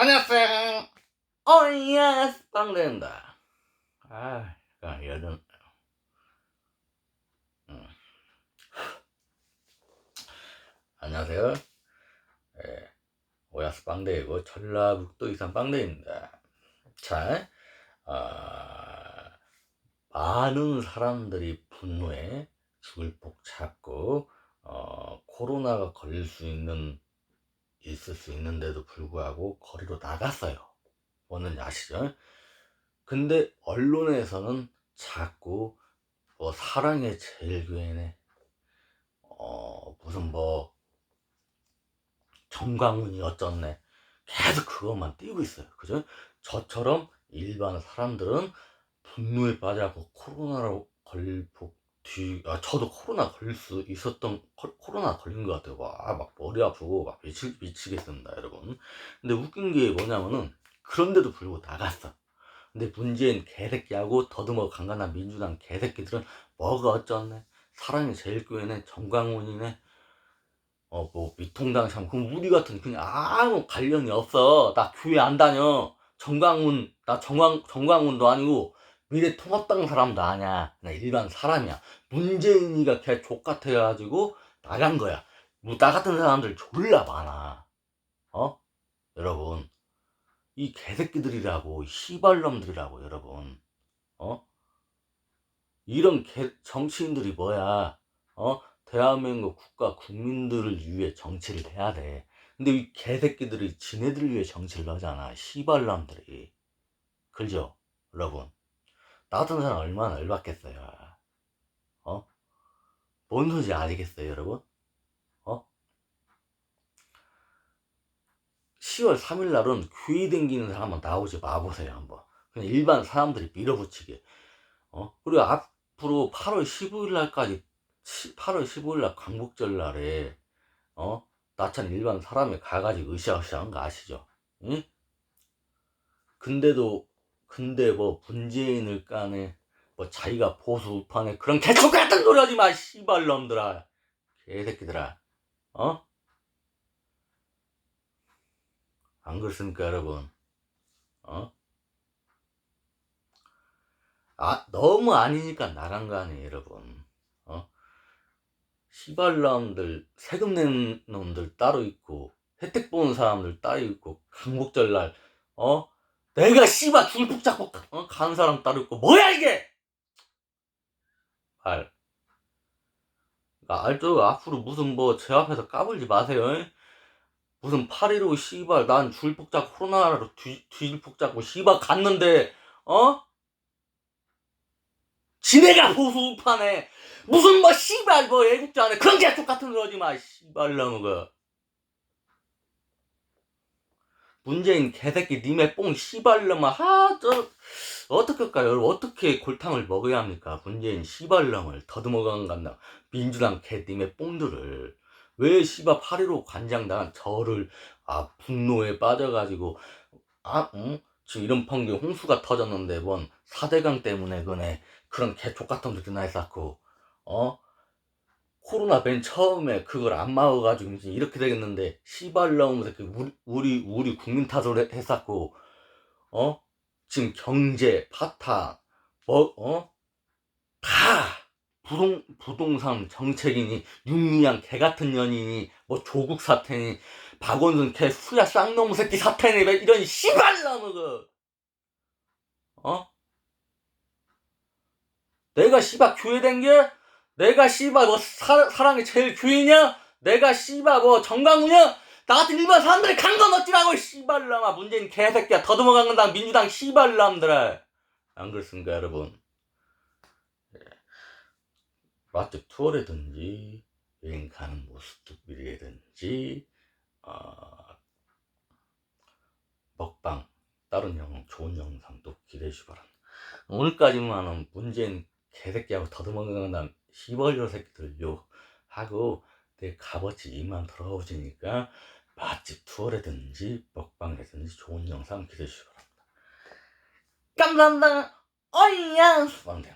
안녕하세요. 어이야 빵된다. 아, 야, 여든. 음. 안녕하세요. 예, 오야스 빵대이고 전라북도 이산 빵대입니다. 자, 아, 많은 사람들이 분노에 죽을 폭 잡고 어, 코로나가 걸릴 수 있는 있을 수 있는데도 불구하고 거리로 나갔어요. 뭐는 아시죠? 근데 언론에서는 자꾸 뭐 사랑의 제일교회네 어 무슨 뭐 정광훈이 어쩌네 계속 그것만 띄고 있어요. 그죠? 저처럼 일반 사람들은 분노에 빠져고 코로나로 폭 뒤, 아, 저도 코로나 걸릴 수 있었던, 코- 코로나 걸린 것 같아요. 와, 막 머리 아프고 막 미치, 미치겠습니다, 여러분. 근데 웃긴 게 뭐냐면은, 그런데도 불구하고 나갔어. 근데 문재인 개새끼하고 더듬어 강간한 민주당 개새끼들은 뭐가 어쩌네. 사랑이 제일 교회네, 정광훈이네, 어, 뭐, 미통당 참, 그럼 우리 같은 그냥 아무 관련이 없어. 나 교회 안 다녀. 정광훈, 나 정광, 정광훈도 아니고, 미래통합당 사람도 아니야. 그냥 일반 사람이야. 문재인이가 걔 족같아가지고 나간 거야. 뭐, 나 같은 사람들 졸라 많아. 어? 여러분. 이 개새끼들이라고, 이 씨발놈들이라고, 여러분. 어? 이런 개, 정치인들이 뭐야. 어? 대한민국 국가 국민들을 위해 정치를 해야 돼. 근데 이 개새끼들이 지네들을 위해 정치를 하잖아. 씨발놈들이. 그죠? 여러분. 나 같은 사람 얼마나 열받겠어요. 어? 뭔 소리인지 아시겠어요, 여러분? 어? 10월 3일 날은 귀 댕기는 사람 한번 나오지 마보세요, 한번. 그냥 일반 사람들이 밀어붙이게. 어? 그리고 앞으로 8월 15일 날까지, 8월 15일 날 광복절 날에, 어? 나찬 일반 사람이 가가지고 으쌰으쌰 한 거 아시죠? 응? 근데도 근데 뭐 문재인을 까네 뭐 자기가 보수 우파네 그런 개척 같은 소리 하지 마 씨발놈들아 개새끼들아 어? 안 그렇습니까 여러분 어? 아 너무 아니니까 나간 거 아니에요 여러분 어? 씨발놈들 세금 낸 놈들 따로 있고 혜택 보는 사람들 따로 있고 강복절 날 어? 내가 씨발 줄폭 잡고 가- 어? 간 사람 따로 있고 뭐야 이게 알 아, 알죠 앞으로 무슨 뭐 제 앞에서 까불지 마세요 잉? 무슨 8.15 씨발 난 줄폭 잡고 코로나로 뒤, 뒤질폭 잡고 씨발 갔는데 어? 지네가 보수 우파네 무슨 뭐 씨발 뭐 애국자네 그런 게 똑같은 거지 마 씨발 놈의 문재인 개새끼 님의 뽕 씨발놈아 하저 어떻게 여러분 어떻게 골탕을 먹어야 합니까? 문재인 씨발놈을 더듬어 간 간다 민주당 개 님의 뽕들을 왜 씨발 8.15 관장당한 저를 아 분노에 빠져가지고 아 응? 지금 이런 판게 홍수가 터졌는데 뭔 사대강 때문에 그네 그런 개족같은 소리나 했었고 어 코로나 맨 처음에 그걸 안 막아가지고 이제 이렇게 되겠는데 씨발 나오면서 그 우리 우리 우리 국민 탓을 했었고 어? 지금 경제 파탄 뭐어다 부동 부동산 정책이니 윤미향 개 같은 년이니 뭐 조국 사태니 박원순 개 수야 쌍놈 새끼 사태니 왜 이런 씨발 나무 그어? 내가 씨발 교회 댕겨 내가 씨발 뭐 사, 사랑이 제일 교회냐? 내가 씨발 뭐 정강훈이야? 나 같은 일반 사람들이 간건 어찌라고 씨발놈아 문재인 개새끼야 더듬어 간 건다 민주당 씨발놈들아 안 그렇습니까 여러분 예. 맛집 투어라든지 여행 가는 모습이라든지 어, 먹방 다른 영상 좋은 영상도 기대해 주시 바랍니다 오늘까지만은 문재인 개새끼하고 더듬어 간다 시벌려 새끼들 욕하고 내 값어치 이만 돌아오시니까 맛집 투어라든지 먹방이라든지 좋은 영상 기대해 주시기 바랍니다. 감사합니다. 어이야. 수방대